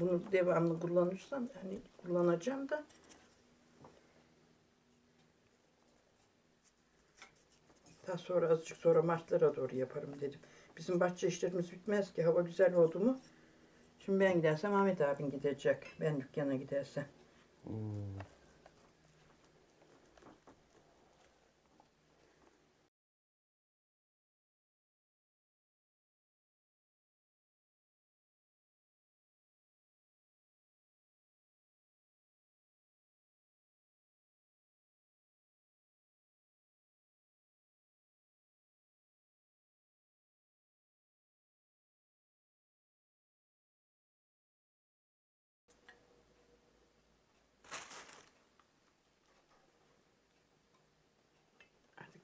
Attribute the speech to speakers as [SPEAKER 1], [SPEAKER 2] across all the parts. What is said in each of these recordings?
[SPEAKER 1] Bunu devamlı kullanırsam hani kullanacağım da daha sonra azıcık sonra Martlara doğru yaparım dedim. Bizim bahçe işlerimiz bitmez ki hava güzel oldu mu. Şimdi ben gidersem Ahmet abin gidecek. Ben dükkana gidersem. Artık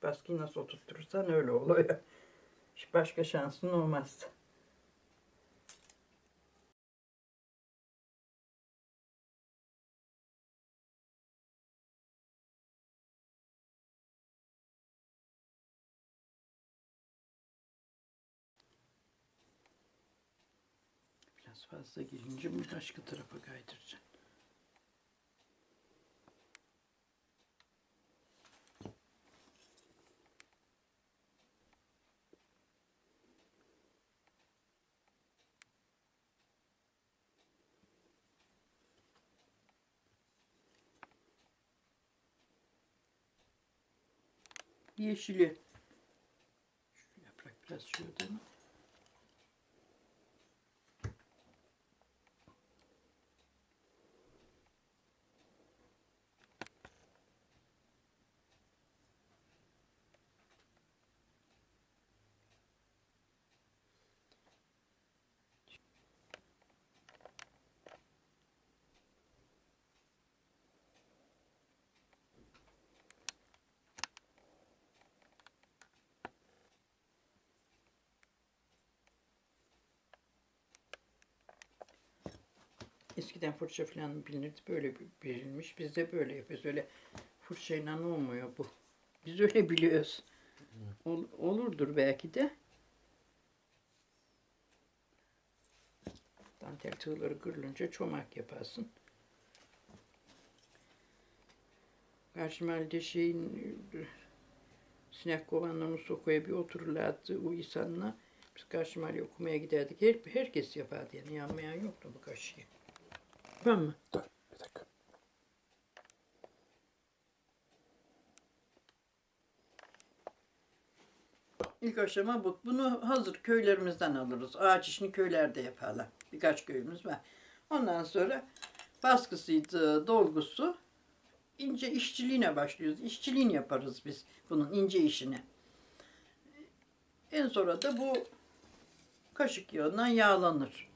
[SPEAKER 1] baskıyı nasıl oturtursan öyle oluyor. Hiç başka şansın olmaz. Biraz fazla gelince bunu başka tarafa kaydıracağım. Yeşili. Şu yaprak biraz şurada mı? Eskiden fırça falan bilinirdi. Böyle verilmiş. Biz de böyle yapıyoruz. Öyle fırçayla olmuyor bu. Biz öyle biliyoruz. Ol- olurdur belki de. Dantel tığları kırılınca çomak yaparsın. Karşımalde şeyin sinek kovanla Musoko'ya bir otururlardı o insanla. Biz karşımalde okumaya giderdik. Her, herkes yapardı yani yanmayan yoktu bu kaşığı. Tamam mı?
[SPEAKER 2] Dur bir dakika.
[SPEAKER 1] İlk aşama bu. Bunu hazır köylerimizden alırız. Ağaç işini köylerde yaparlar. Birkaç köyümüz var. Ondan sonra baskısıydı, dolgusu. ince işçiliğine başlıyoruz. İşçiliğini yaparız biz bunun ince işini. En sonra da bu kaşık yağından yağlanır.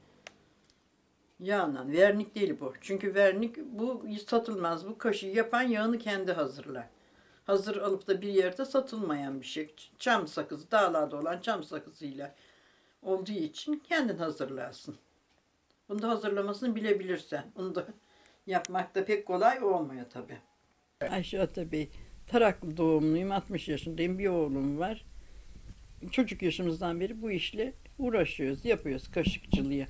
[SPEAKER 1] Yağla. Vernik değil bu. Çünkü vernik bu satılmaz. Bu kaşığı yapan yağını kendi hazırlar hazır alıp da bir yerde satılmayan bir şey. Çam sakızı, dağlarda olan çam sakızıyla olduğu için kendin hazırlarsın. Bunu da hazırlamasını bilebilirsen. Onu da yapmak da pek kolay olmuyor tabi. Ayşe Atabey, Taraklı doğumluyum, 60 yaşındayım, bir oğlum var. Çocuk yaşımızdan beri bu işle uğraşıyoruz, yapıyoruz kaşıkçılığı.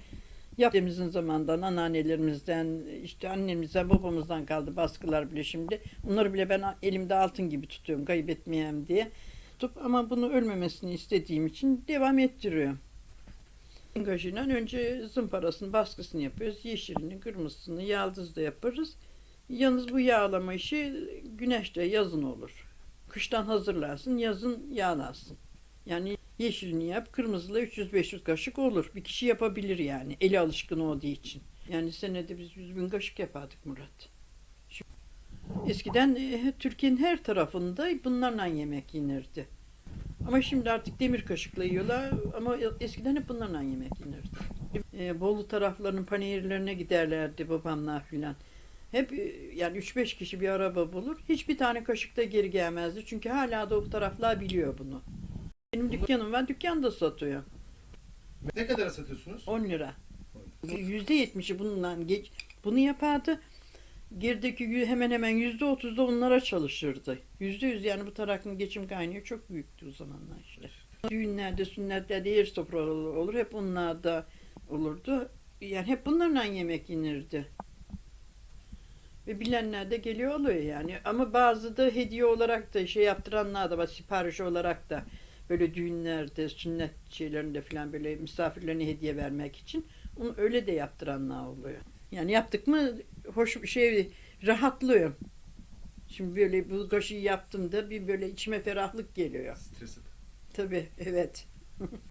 [SPEAKER 1] Yaptığımızın zamandan, anneannelerimizden, işte annemizden, babamızdan kaldı baskılar bile şimdi. Onları bile ben elimde altın gibi tutuyorum kaybetmeyeyim diye. Tutup ama bunu ölmemesini istediğim için devam ettiriyorum. Kaşığıyla önce zımparasını, baskısını yapıyoruz. Yeşilini, kırmızısını, yaldız da yaparız. Yalnız bu yağlama işi güneşte, yazın olur. Kıştan hazırlarsın, yazın yağlarsın. Yani yeşilini yap, kırmızıla 300-500 kaşık olur. Bir kişi yapabilir yani. Eli alışkın olduğu için. Yani senede biz 100 bin kaşık yapardık Murat. Eskiden e, Türkiye'nin her tarafında bunlarla yemek yenirdi. Ama şimdi artık demir kaşıkla yiyorlar ama eskiden hep bunlarla yemek yenirdi. E, Bolu taraflarının panayırlarına giderlerdi babamlar filan. Hep e, yani 3-5 kişi bir araba bulur. Hiçbir tane kaşıkta geri gelmezdi. Çünkü hala da o taraflar biliyor bunu. Benim dükkanım var, dükkan da satıyor.
[SPEAKER 2] Ne kadara satıyorsunuz?
[SPEAKER 1] 10 lira. Yüzde yetmişi bundan geç. Bunu yapardı. Gerideki yü- hemen hemen yüzde otuz da onlara çalışırdı. Yüzde yüz yani bu tarakın geçim kaynağı çok büyüktü o zamanlar işte. Düğünlerde, sünnetlerde yer sofraları olur. Hep onlar da olurdu. yani hep bunlarla yemek yenirdi. Ve bilenler de geliyor oluyor yani. Ama bazı da hediye olarak da şey yaptıranlar da var. Sipariş olarak da böyle düğünlerde, sünnet şeylerinde falan böyle misafirlerine hediye vermek için onu öyle de yaptıranlar oluyor. Yani yaptık mı hoş bir şey rahatlıyorum. Şimdi böyle bu kaşığı yaptım da bir böyle içime ferahlık geliyor.
[SPEAKER 2] Stresi.
[SPEAKER 1] Tabii evet.